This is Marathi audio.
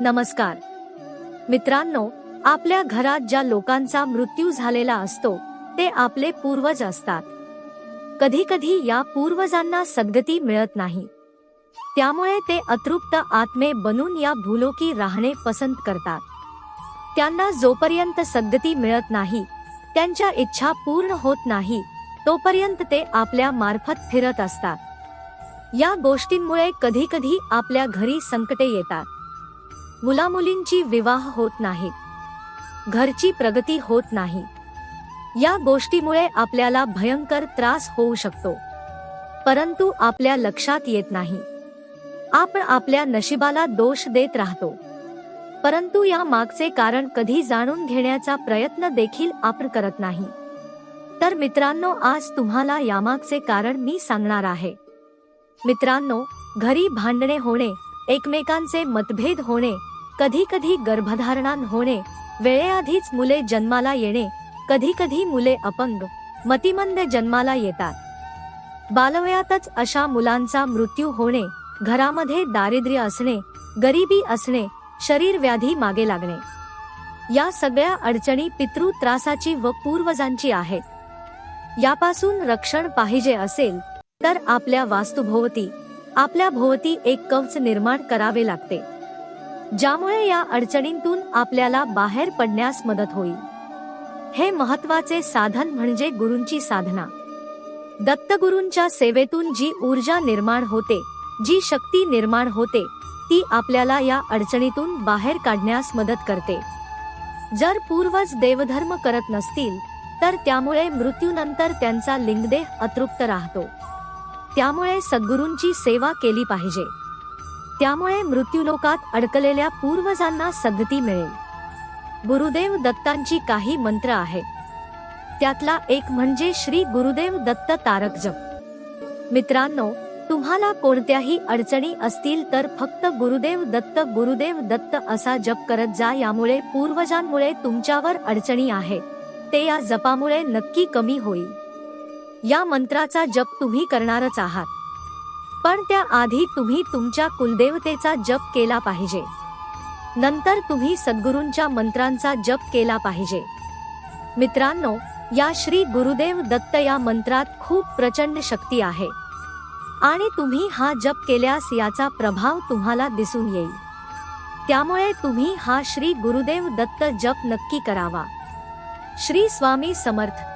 नमस्कार. मित्रांनो आपल्या घरात ज्या लोकांचा मृत्यू झालेला असतो ते आपले पूर्वज असतात. कधी कधी या पूर्वजांना सद्गती मिळत नाही. त्यामुळे ते अतृप्त आत्मे बनून या भूलोकी राहणे पसंत करतात. त्यांना जोपर्यंत सद्गती मिळत नाही त्यांच्या इच्छा पूर्ण होत नाही तोपर्यंत ते आपल्या मार्फत फिरत असतात. या गोष्टींमुळे कधी कधी आपल्या घरी संकटे येतात. मुलामुलींची विवाह होत नाहीत घरची प्रगती होत नाही. या गोष्टीमुळे आपल्याला भयंकर त्रास होऊ शकतो. परंतु आपल्या लक्षात येत नाही. आपण आपल्या नशिबाला दोष देत राहतो. परंतु या मागचे कारण कधी जाणून घेण्याचा प्रयत्न देखील आपण करत नाही. तर मित्रांनो आज तुम्हाला यामागचे कारण मी सांगणार आहे. मित्रांनो घरी भांडणे होणे एकमेकांचे मतभेद होणे कधी कधी गर्भधारणा होणे वेळेआधीच मुले जन्माला येणे कधी कधी मुले अपंग मतिमंद जन्माला येतात. बालवयातच अशा मुलांचा मृत्यू होणे घरामध्ये दारिद्र्य असणे गरिबी असणे शरीर व्याधी मागे लागणे. या सगळ्या अडचणी पितृ त्रासाची व पूर्वजांची आहेत. यापासून रक्षण पाहिजे असेल तर आपल्या वास्तुभोवती आपल्या भोवती एक कवच निर्माण करावे लागते. ज्यामुळे या अडचणींतून आपल्याला बाहेर पडण्यास मदत होईल. हे महत्त्वाचे साधन म्हणजे गुरूंची साधना. दत्तगुरूंच्या सेवेतून जी ऊर्जा निर्माण होते जी शक्ती निर्माण होते ती आपल्याला या अडचणीतून बाहेर काढण्यास मदत करते. जर पूर्वज देवधर्म करत नसतील तर त्यामुळे मृत्यूनंतर त्यांचा लिंगदेह अतृप्त राहतो. त्यामुळे सद्गुरूंची सेवा केली पाहिजे. त्यामुळे मृत्यूलोकात अडकलेल्या पूर्वजांना सद्गती मिळेल. गुरुदेव दत्तांची काही मंत्र आहेत. त्यातला एक म्हणजे श्री गुरुदेव दत्त तारक जप. मित्रांनो तुम्हाला कोणत्याही अडचणी असतील तर फक्त गुरुदेव दत्त गुरुदेव दत्त असा जप करत जा यामुळे पूर्वजांमुळे तुमच्यावर अडचणी आहेत. ते या जपामुळे नक्की कमी होईल. या मंत्राचा जप तुम्ही करणारच आहात. पण त्याआधी तुम्ही तुमच्या कुलदेवतेचा जप केला पाहिजे. नंतर तुम्ही सद्गुरूंच्या मंत्रांचा जप केला पाहिजे. मित्रांनो या श्री गुरुदेव दत्त या मंत्रात खूप प्रचंड शक्ती आहे. आणि तुम्ही हा जप केल्यास याचा प्रभाव तुम्हाला दिसून येईल. त्यामुळे तुम्ही हा श्री गुरुदेव दत्त जप नक्की करावा. श्री स्वामी समर्थ.